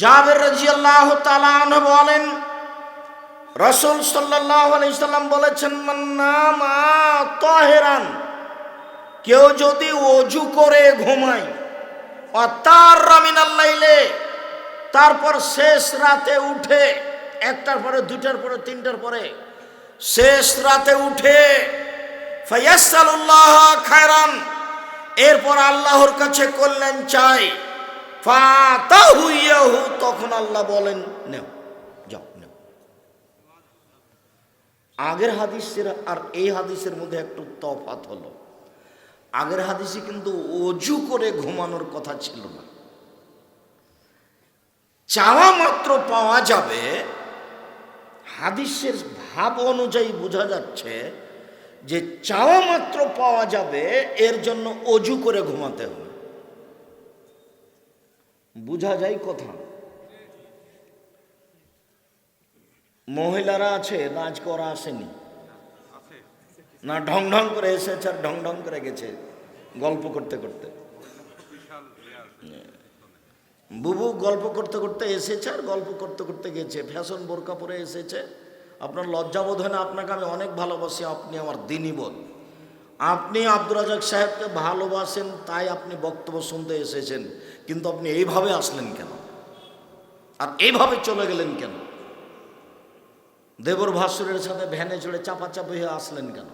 জাবের রাজিয়াল্লাহ তালান বলেন, রসুল সাল্লাহ আলাইসাল্লাম বলেছেন মান্নামা তহেরান, কেউ যদি অজু করে ঘুমায় তার রামিনাল্লাইলে তারপর শেষ রাতে উঠে, একটার পরে দুটার পরে, তিনটার পরে, শেষ রাতে উঠে ফয়াসাল্লাহ খায়রান, এরপর আল্লাহর কাছে কল্যাণ চাই তখন আল্লাহ বলেন, নেও, যাও, নেও। আগের হাদিসের আর এই হাদিসের মধ্যে একটু তফাত হলো। আগের হাদিসে কিন্তু অজু করে ঘুমানোর কথা ছিল না। চাওয়া মাত্র পাওয়া যাবে, হাদিসের ভাব অনুযায়ী বোঝা যাচ্ছে যে চাওয়া মাত্র পাওয়া যাবে, এর জন্য অজু করে ঘুমাতে হবে। বোঝা যায় কথা। মহিলারা আছে নাচ করা আসেনি। না, ঢং ঢং করে এসেছে আর ঢং ঢং করে গেছে গল্প করতে করতে। বুবু গল্প করতে করতে এসেছে আর গল্প করতে করতে গেছে। ফ্যাশন বোরকা পরে এসেছে। আপনার লজ্জাবোধ হয় না আপনাকে আমি অনেক ভালোবাসি, আপনি আমার দিনই বোধ আপনি আব্দুর রাজাক সাহেবকে ভালোবাসেন, তাই আপনি বক্তব্য শুনতে এসেছেন। কিন্তু আপনি এইভাবে আসলেন কেন? আর এইভাবে চলে গেলেন কেন? দেবর ভাসুরের সাথে ভ্যানে চড়ে চাপাচাপি হয়ে আসলেন কেন?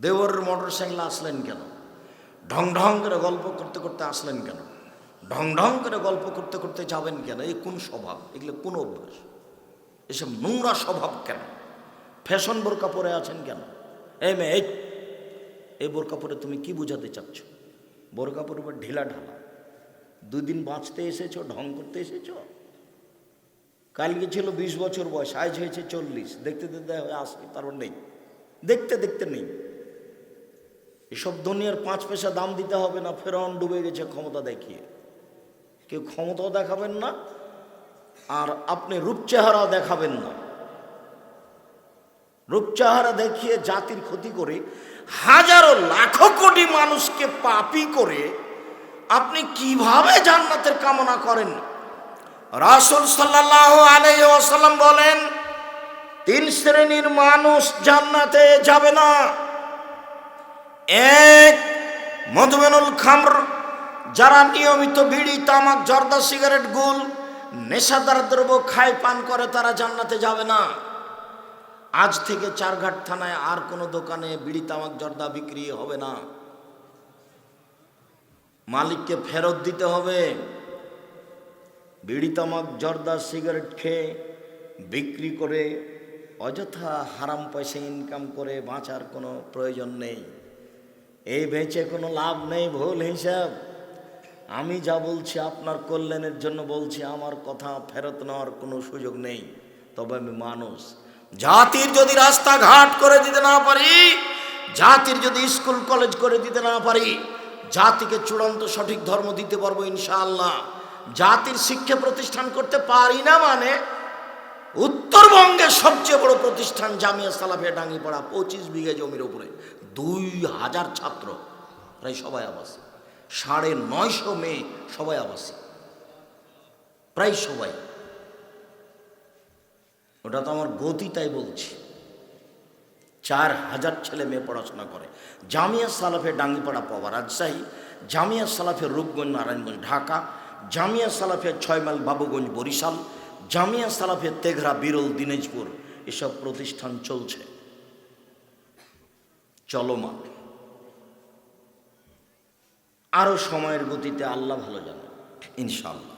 দেবরের মোটর সাইকেলে আসলেন কেন? ঢং ঢং করে গল্প করতে করতে আসলেন কেন? ঢং ঢং করে গল্প করতে করতে যাবেন কেন? এই কোন স্বভাব? এগুলো কোন অভ্যাস? এসব নোংরা স্বভাব কেন? ফ্যাশন বোরকা পরে আছেন কেন? এই মেয়ে, এই বোরকা পরে তুমি কি বোঝাতে চাচ্ছ? বোরকা পরে ঢিলা ঢালা। দুই দিন বাঁচতে এসেছ, ঢং করতে এসেছ? কালকে ছিল বিশ বছর বয়স, আজ হয়েছে চল্লিশ। দেখতে দেখতে আসে, তারপর নেই। দেখতে দেখতে নেই। এসব দুনিয়ার পাঁচ পয়সা দাম দিতে হবে না, ফেরাউন ডুবে গেছে ক্ষমতা দেখিয়ে। কেউ ক্ষমতাও দেখাবেন না, আর আপনি রূপ চেহারা দেখাবেন না। রূপ চেহারা দেখিয়ে জাতির ক্ষতি করে, হাজারো লাখো কোটি মানুষকে পাপি করে, আপনি কীভাবে জান্নাতের কামনা করেন? রাসুল সাল্লাহ আলাইসাল্লাম বলেন, তিন শ্রেণির মানুষ জান্নাতে যাবে না। এক, মধুমেনুল খামর, যারা নিয়মিত বিড়ি, তামাক, জর্দা, সিগারেট, গুল, নেশাদার দ্রব্য খায়, পান করে, তারা জান্নাতে যাবে না। আজ থেকে চারঘাট থানায় আর কোনো দোকানে বিড়ি তামাক জর্দা বিক্রি হবে না। মালিককে ফেরত দিতে হবে। বিড়ি তামাক জর্দা সিগারেট খেয়ে বিক্রি করে অযথা হারাম পয়সা ইনকাম করে বাঁচার কোনো প্রয়োজন নেই। এই বেঁচে কোনো লাভ নেই ভুল হিসাব। আমি যা বলছি আপনার কল্যাণের জন্য বলছি, আমার কথা ফেরত নেওয়ার কোনো সুযোগ নেই। তবে আমি মানুষ। জাতির যদি রাস্তাঘাট করে দিতে না পারি, জাতির যদি স্কুল, কলেজ করে দিতে না পারি, জাতিকে চূড়ান্ত সঠিক ধর্ম দিতে পারব ইনশাআল্লাহ। জাতির শিক্ষা প্রতিষ্ঠান করতে পারি না মানে উত্তরবঙ্গের সবচেয়ে বড় প্রতিষ্ঠান জামিয়া সালাফিয়া ডাঙ্গিপাড়া, পঁচিশ বিঘা জমির উপরে। দুই হাজার ছাত্র, প্রায় সবাই আবাসী। সাড়ে নয়শো মেয়ে সবাই আবাসী। প্রায় সবাই। ওটা তো আমার গতি, তাই বলছি। চার হাজার ছেলে মেয়ে পড়াশোনা করে। জামিয়া সালাফে ডাঙ্গিপাড়া পাওয়া রাজশাহী, জামিয়া সালাফে রূপগঞ্জ, নারায়ণগঞ্জ, ঢাকা, জামিয়া সালাফে ছয় মাইল বাবুগঞ্জ, বরিশাল, জামিয়া সালাফে তেঘরা, বিরল, দিনাজপুর। এসব প্রতিষ্ঠান চলছে। চলমান আরও সময়ের গতিতে আল্লাহ ভালো জানে। ইনশাল্লাহ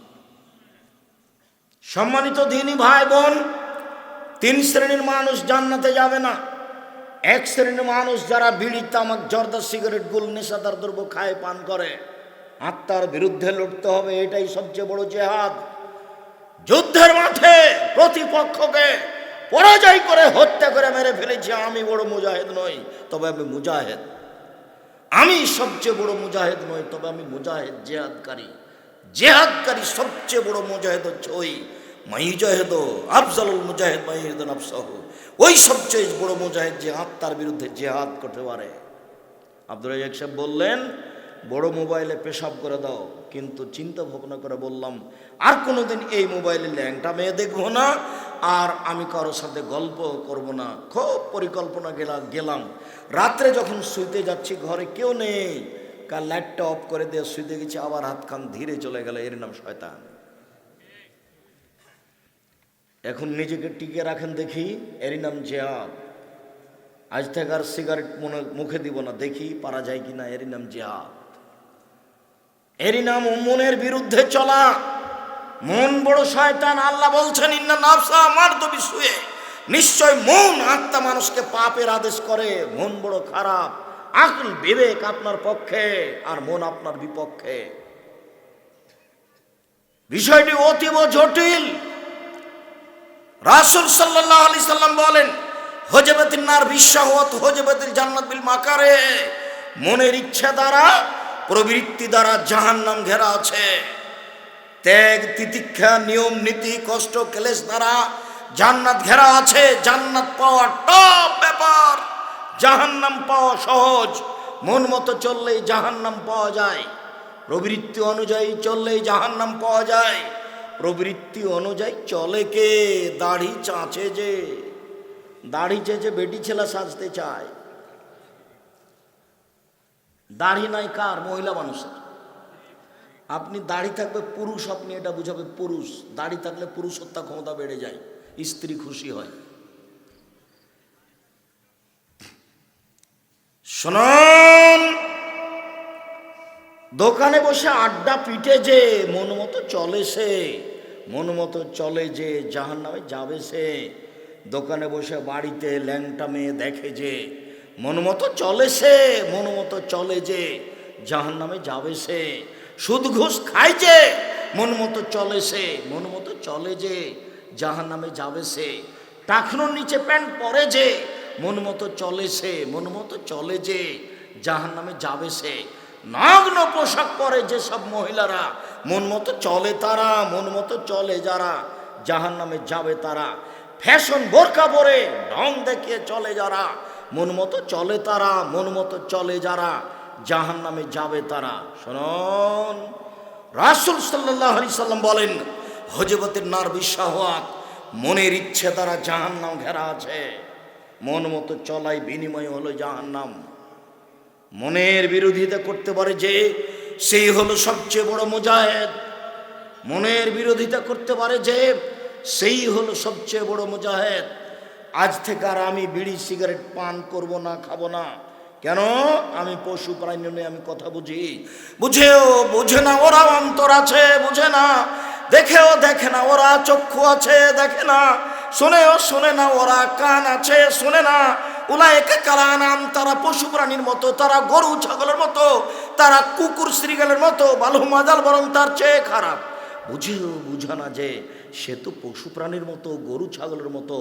সম্মানিত দিনী ভাই বোন তিন শ্রেণির মানুষ জান্নাতে যাবে না। এক শ্রেণির মানুষ যারা বিড়ি, তামাক, জর্দা, সিগারেট, গুল, নেশাদার দ্রব্য খায়, পান করে, আত্মার বিরুদ্ধে লড়তে হবে, এটাই সবচেয়ে বড় জেহাদ। যুদ্ধের মাঠে প্রতিপক্ষকে পরাজয় করে হত্যা করে মেরে ফেলেছি, আমি বড় মুজাহেদ নই, তবে আমি মুজাহেদ। আমি সবচেয়ে বড় মুজাহেদ নই, তবে আমি মুজাহেদ জেহাদকারী। জেহাদকারী সবচেয়ে বড় মুজাহেদ হচ্ছে ওই মাইজাহেদ, আফজালুল মুজাহিদ মাহিদ আফসাহ ওই সবচেয়ে বড় মুজাহিদ যে আত্মার বিরুদ্ধে জেহাদ করতে পারে। আব্দুল রাজাক সাহেব বললেন, বড় মোবাইলে পেশাব করে দাও। কিন্তু চিন্তা ভাবনা করে বললাম, আর কোনোদিন এই মোবাইলে ল্যাংটা মেয়ে দেখব না, আর আমি কারোর সাথে গল্প করব না। খুব পরিকল্পনা গেলাম গেলাম। রাত্রে যখন শুইতে যাচ্ছি, ঘরে কেউ নেই। কার লাইটটা অফ করে দিয়ে শুইতে গেছি, আবার হাত খান ধীরে চলে গেল। এর নাম শয়তান। এখন নিজেকে টিকে রাখেন দেখি, এরই নাম জেহাদ। আজ থেকে আর সিগারেট মনে, মুখে দিব না, দেখি পারা যায় কি না এরই নাম জেহাদ। এরই নাম মনের বিরুদ্ধে চলা। মন বড় শয়তান, আল্লাহ বলছেন, ইন্না নাফসা আমার তো শুয়ে নিশ্চয় মন আত্মা মানুষকে পাপের আদেশ করে। মন বড় খারাপ, আকল বিবেক আপনার পক্ষে আর মন আপনার বিপক্ষে। বিষয়টি অতীব জটিল। রাসুল সাল্লাহ আলি সাল্লাম বলেন হজেবাতির নার বিশ্বাহত হজেবাতির জান্নাত বিল মাকারে, মনের ইচ্ছা দ্বারা, প্রবৃত্তি দ্বারা জাহান নাম ঘেরা আছে। ত্যাগ, তিতিক্ষা, নিয়ম, নীতি, কষ্ট, ক্লেশ দ্বারা জান্নাত ঘেরা আছে। জান্নাত পাওয়া টপ ব্যাপার। জাহান্নাম পাওয়া সহজ। মন মতো চললেই জাহান্নাম পাওয়া যায়। প্রবৃত্তি অনুযায়ী চললেই জাহান্নাম পাওয়া যায়। প্রবৃত্তি অনুযায়ী চলে কে? দাড়ি চাঁচে যে। দাড়ি চেঁচে বেটি ছেলে সাজতে চায়। দাড়ি নাই কার? মহিলা মানুষের। আপনি দাড়ি থাকবে পুরুষ, আপনি এটা বুঝাবে পুরুষ। দাড়ি থাকলে পুরুষ হত্যা ক্ষমতা বেড়ে যায়, স্ত্রী খুশি হয়। শুনুন! দোকানে বসে আড্ডা পিটে যে মন মতো চলে সে, মন মতো চলে যে জাহান নামে যাবে সে, দোকানে বসে বাড়িতে ল্যাংটা মেয়ে দেখে যে মন মতো চলে সে, মন মতো চলে যে জাহান নামে যাবে সে, সুদ ঘুষ খায় যে মন মতো চলে সে, মন মতো চলে যে জাহান নামে যাবে সে, টাকনোর নিচে প্যান্ট পরে যে মন মতো চলে সে, মন মতো চলে যে জাহান নামে যাবে সে নগ্ন পোশাক পরে যেসব মহিলারা, মন মতো চলে তারা, মন মতো চলে যারা জাহান নামে যাবে তারা। ফ্যাশন বোরকা পরে ঢং দেখিয়ে চলে যারা, মন মতো চলে তারা, মন মতো চলে যারা জাহান নামে যাবে তারা। শোনন, রাসুল সাল্লাহ আলি সাল্লাম বলেন হজবতের নার বিশ্বাহাত মনের ইচ্ছে দ্বারা জাহান নাম ঘেরা আছে। মন মতো চলাই বিনিময় হলো জাহান নাম মনের বিরোধিতা করতে পারে যে, সেই হলো সবচেয়ে বড় মুজাহেদ। মনের বিরোধিতা করতে পারে যে, সেই হলো সবচেয়ে বড় মুজাহেদ। আজ থেকে আর আমি বিড়ি, সিগারেট, পান করব না, খাব না। কেন? আমি পশু প্রাণী নিয়ে, আমি কথা বুঝি। বুঝেও বুঝে না ওরা অন্তর আছে, বুঝে না। দেখেও দেখে না, ওরা চক্ষু আছে, দেখে না। শোনেও শোনে না, ওরা কান আছে, শোনে না। উলায়কে কারা নাম তারা পশু প্রাণীর মতো, তারা গরু ছাগলের মতো, তারা কুকুর শ্রীগালের মতো, বালু মাজাল বরং তার চেয়ে খারাপ। বুঝেও, বুঝা না যে, সে তো পশু প্রাণীর মতো, গরু ছাগলের মতো।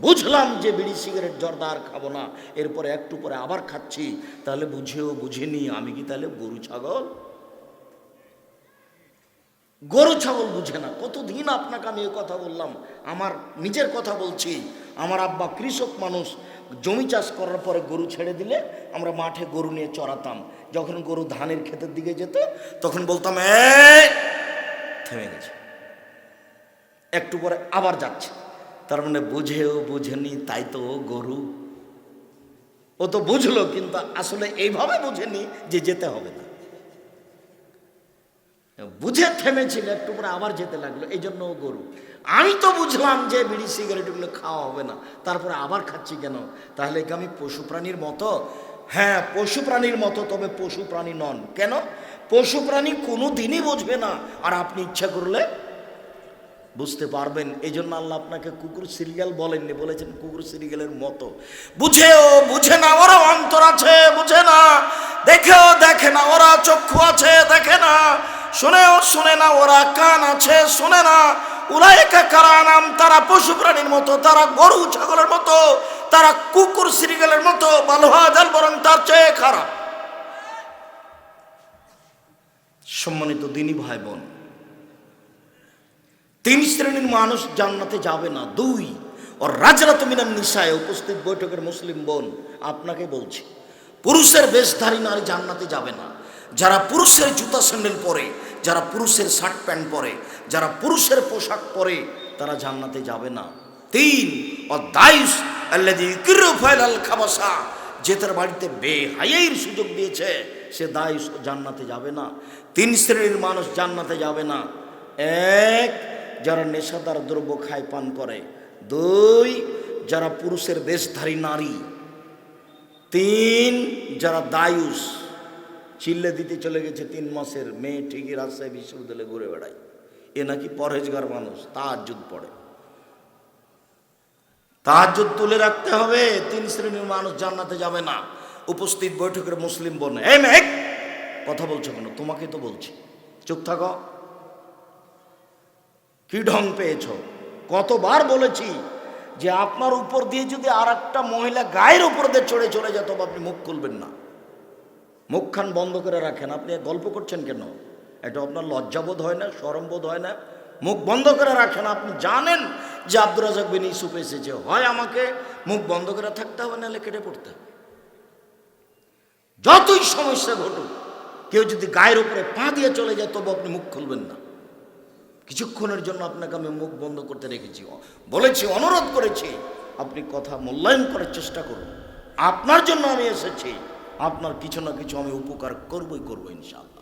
বুঝলাম যে বিড়ি সিগারেট জর্দা আর খাব না, এরপরে একটু পরে আবার খাচ্ছি। তাহলে বুঝেও, বুঝিনি, আমি কি তাহলে গরু ছাগল? গরু ছাগল বুঝে না। কতদিন আপনাকে আমি এ কথা বললাম? আমার নিজের কথা বলছি। আমার আব্বা কৃষক মানুষ, জমি চাষ করার পরে গরু ছেড়ে দিলে আমরা মাঠে গরু নিয়ে চড়াতাম। যখন গরু ধানের ক্ষেতের দিকে যেত, তখন বলতাম থেমে গেছে। একটু পরে আবার যাচ্ছে। তার মানে বুঝেও বুঝেনি, তাই তো গরু। ও তো বুঝলো, কিন্তু আসলে এইভাবে বুঝেনি যে যেতে হবে না। বুঝে থেমেছিল, একটু পরে আবার যেতে লাগল। এই জন্য গরু। আমি তো বুঝলাম যে বিড়ি সিগারেটগুলো খাওয়া হবে না। তারপরে আবার খাচ্ছি কেন? তাহলে কি আমি পশু প্রাণীর মতো? হ্যাঁ পশু প্রাণীর মতো, তবে পশু প্রাণী নন। কেন? পশু প্রাণী কোনো দিনই বুঝবে না। আর আপনি ইচ্ছা করলে বুঝতে পারবেন। এই জন্য আল্লাহ আপনাকে কুকুর সিরিয়াল বলেননি, বলেছেন কুকুর সিরিয়ালের মতো। বুঝেও বুঝে না ওরা অন্তর আছে, বুঝে না। দেখেও দেখে না ওরা চক্ষু আছে, দেখে না। শুনেও শুনে না, ওরা কান আছে, শুনে না। উলাইকা কারা নাম? তারা পশু প্রাণীর মতো, তারা গরু ছাগলের মতো, তারা কুকুর সিরিয়ালের মতো বালহাজাল বরং তার চেয়ে খারাপ। সম্মানিত দিনী ভাই বোন তিন শ্রেণির মানুষ জান্নাতে যাবে না, দুই। ও রাজরাত মিনান নিশায় উপস্থিত বৈঠকের মুসলিম বোন, আপনাকে বলছি, পুরুষের বেশধারী নারী জান্নাতে যাবে না। যারা পুরুষের জুতা স্যান্ডেল পরে, যারা পুরুষের শার্ট প্যান্ট পরে, যারা পুরুষের পোশাক পরে, তারা জান্নাতে যাবে না। তিন খাবাসা, যে তার বাড়িতে বেহাইয়ের সুযোগ দিয়েছে, সে দায়ুস জান্নাতে যাবে না। তিন শ্রেণির মানুষ জান্নাতে যাবে না। এক, যারা নেশাদার দ্রব্য খায়, পান করে। দুই, যারা পুরুষের দেশধারী নারী। তিন, যারা দায়ুস চিল্লে দিতে চলে গেছে তিন মাসের মেয়ে ঠিকই রাজশাহী বিশ্ববিদ্যালয়ে ঘুরে বেড়ায়। এ নাকি পরহেজগার মানুষ তাহাজুদ পড়ে। তাহাজুদ তুলে রাখতে হবে, তিন শ্রেণির মানুষ জান্নাতে যাবে না। উপস্থিত বৈঠকের মুসলিম বনে এই মেঘ! কথা বলছো কেন? তোমাকে তো বলছি। চুপ থাকো। কি ঢং পেয়েছ? কতবার বলেছি যে আপনার উপর দিয়ে যদি আর একটা মহিলা গায়ের উপর দিয়ে চড়ে চলে যেত, আপনি মুখ খুলবেন না। মুখখান বন্ধ করে রাখেন। আপনি গল্প করছেন কেন? এটা আপনার লজ্জাবোধ হয় না সরমবোধ হয় না? মুখ বন্ধ করে রাখেন। আপনি জানেন যে আব্দুর রাজাক বিন ইসুফ এসেছে। হয় আমাকে মুখ বন্ধ করে থাকতে হবে, নাহলে কেটে পড়তে হবে। যতই সমস্যা ঘটুক, কেউ যদি গায়ের উপরে পা দিয়ে চলে যায়, তবু আপনি মুখ খুলবেন না। কিছুক্ষণের জন্য আপনাকে আমি মুখ বন্ধ করতে রেখেছি। বলেছি, অনুরোধ করেছি, আপনি কথা মূল্যায়ন করার চেষ্টা করুন। আপনার জন্য আমি এসেছি। আপনার কিছু না কিছু আমি উপকার করবই করব ইনশাল্লাহ